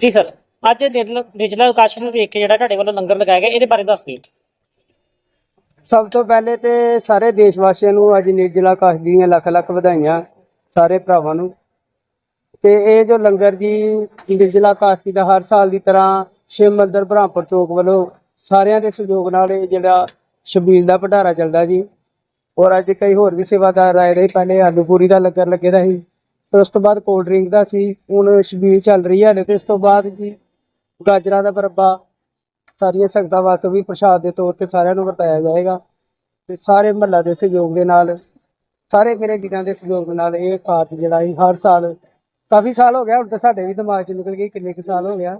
ਜੀ ਸਰ, ਅੱਜ digital digital ਆਕਾਸ਼ ਵੇਖ ਕੇ ਜਿਹੜਾ ਤੁਹਾਡੇ ਵੱਲੋਂ ਲੰਗਰ ਲਗਾਇਆ ਗਿਆ, ਇਹਦੇ ਬਾਰੇ ਦੱਸ ਦਿਓ। ਸਭ ਤੋਂ ਪਹਿਲੇ ਤੇ ਸਾਰੇ ਦੇਸ਼ ਵਾਸੀਆਂ ਨੂੰ ਅੱਜ ਨਿਰਜਲਾ ਆਕਾਸ਼ ਦੀਆਂ ਲੱਖ ਲੱਖ ਵਧਾਈਆਂ ਸਾਰੇ ਭਰਾਵਾਂ ਨੂੰ। ਤੇ ਇਹ ਜੋ ਲੰਗਰ ਜੀ, ਨਿਰਜਲਾ ਆਕਾਸ਼ ਦਾ ਹਰ ਸਾਲ ਦੀ ਤਰ੍ਹਾਂ ਸ਼ਿਵ ਮੰਦਰ ਬ੍ਰਹਮਪੁਰ ਚੌਕ ਵੱਲੋਂ ਸਾਰਿਆਂ ਦੇ ਸਹਿਯੋਗ ਨਾਲ ਇਹ ਜਿਹੜਾ ਸ਼ਬੀਲ ਦਾ ਭੰਡਾਰਾ ਚੱਲਦਾ ਜੀ। ਔਰ ਅੱਜ ਕਈ ਹੋਰ ਵੀ ਸੇਵਾਦਾਰ ਆਏ ਰਹੇ, ਪਹਿਲੇ ਆਲੂ ਪੂਰੀ ਦਾ ਲੰਗਰ ਲੱਗੇ ਦਾ ਸੀ, ਫਿਰ ਉਸ ਤੋਂ ਬਾਅਦ ਕੋਲਡ ਡਰਿੰਕ ਦਾ ਸੀ, ਹੁਣ ਸ਼ਬੀਲ ਚੱਲ ਰਹੀ ਹੈ। ਹਲੇ ਤੇ ਇਸ ਤੋਂ ਬਾਅਦ ਜੀ ਗਾਜਰਾਂ ਦਾ ਮਰੱਬਾ ਸਾਰੀਆਂ ਸੰਗਤਾਂ ਵਾਸਤੇ ਵੀ ਪ੍ਰਸ਼ਾਦ ਦੇ ਤੌਰ ਤੇ ਸਾਰਿਆਂ ਨੂੰ ਵਰਤਾਇਆ ਜਾਏਗਾ ਤੇ ਸਾਰੇ ਮਹੱਲਾ ਦੇ ਸਹਿਯੋਗ ਦੇ ਨਾਲ, ਸਾਰੇ ਮੇਰੇ ਵੀਰਾਂ ਦੇ ਸਹਿਯੋਗ ਨਾਲ ਇਹ ਕਾਰਜ ਜਿਹੜਾ ਸੀ ਹਰ ਸਾਲ, ਕਾਫੀ ਸਾਲ ਹੋ ਗਿਆ, ਹੁਣ ਤਾਂ ਸਾਡੇ ਵੀ ਦਿਮਾਗ 'ਚ ਨਿਕਲ ਗਈ ਕਿੰਨੇ ਕੁ ਸਾਲ ਹੋ ਗਿਆ।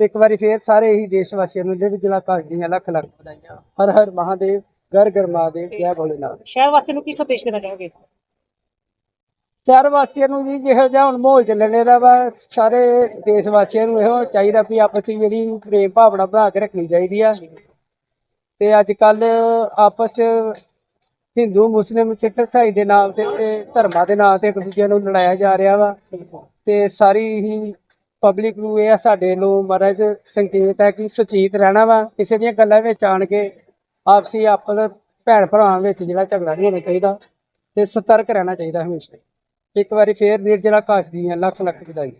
ਤੇ ਇੱਕ ਵਾਰੀ ਫੇਰ ਸਾਰੇ ਹੀ ਦੇਸ਼ ਵਾਸੀਆਂ ਨੂੰ ਜਿਹੜੇ ਜ਼ਿਲ੍ਹਾ ਕਾਸ਼ ਦੀਆਂ ਲੱਖ ਲੱਖ ਵਧਾਈਆਂ। ਹਰ ਹਰ ਮਹਾਦੇਵ ਗਰ ਗਰ ਮਹਾਦੇਵ, ਜੈ ਭੋਲੇਨਾਥ। ਸ਼ਹਿਰ ਵਾਸੀਆਂ ਨੂੰ ਕੀ ਸੰਦੇਸ਼ ਦੇਣਾ ਚਾਹੋਗੇ? ਸ਼ਹਿਰ ਵਾਸੀਆਂ ਨੂੰ ਜੀ ਜਿਹੋ ਜਿਹਾ ਹੁਣ ਮਾਹੌਲ ਚੱਲਣ ਦਾ ਵਾ, ਸਾਰੇ ਦੇਸ਼ ਵਾਸੀਆਂ ਨੂੰ ਇਹੋ ਚਾਹੀਦਾ ਵੀ ਆਪਸ ਵਿੱਚ ਜਿਹੜੀ ਪ੍ਰੇਮ ਭਾਵਨਾ ਬਣਾ ਕੇ ਰੱਖਣੀ ਚਾਹੀਦੀ ਆ। ਤੇ ਅੱਜ ਕੱਲ ਆਪਸ 'ਚ ਹਿੰਦੂ, ਮੁਸਲਿਮ, ਸਿੱਖ, ਇਸਾਈ ਦੇ ਨਾਮ ਤੇ ਤੇ ਧਰਮਾਂ ਦੇ ਨਾਮ ਤੇ ਇੱਕ ਦੂਜੇ ਨੂੰ ਲੜਾਇਆ ਜਾ ਰਿਹਾ ਵਾ। ਤੇ ਸਾਰੀ ਹੀ ਪਬਲਿਕ ਨੂੰ ਇਹ ਆ ਸਾਡੇ ਨੂੰ ਮਹਾਰਾਜ ਸੰਕੇਤ ਹੈ ਕਿ ਸੁਚੇਤ ਰਹਿਣਾ ਵਾ, ਕਿਸੇ ਦੀਆਂ ਗੱਲਾਂ ਵਿੱਚ ਆਣ ਕੇ ਆਪਸੀ ਆਪਸ ਭੈਣ ਭਰਾਵਾਂ ਵਿੱਚ ਜਿਹੜਾ ਝਗੜਾ ਨਹੀਂ ਹੋਣਾ ਚਾਹੀਦਾ ਤੇ ਸਤਰਕ ਰਹਿਣਾ ਚਾਹੀਦਾ ਹਮੇਸ਼ਾ ਇੱਕ ਵਾਰੀ ਫੇਰ ਜਿਹੜਾ ਆਕਾਸ਼ ਹੈ ਲੱਖ ਲੱਖ ਵਧਾਈ।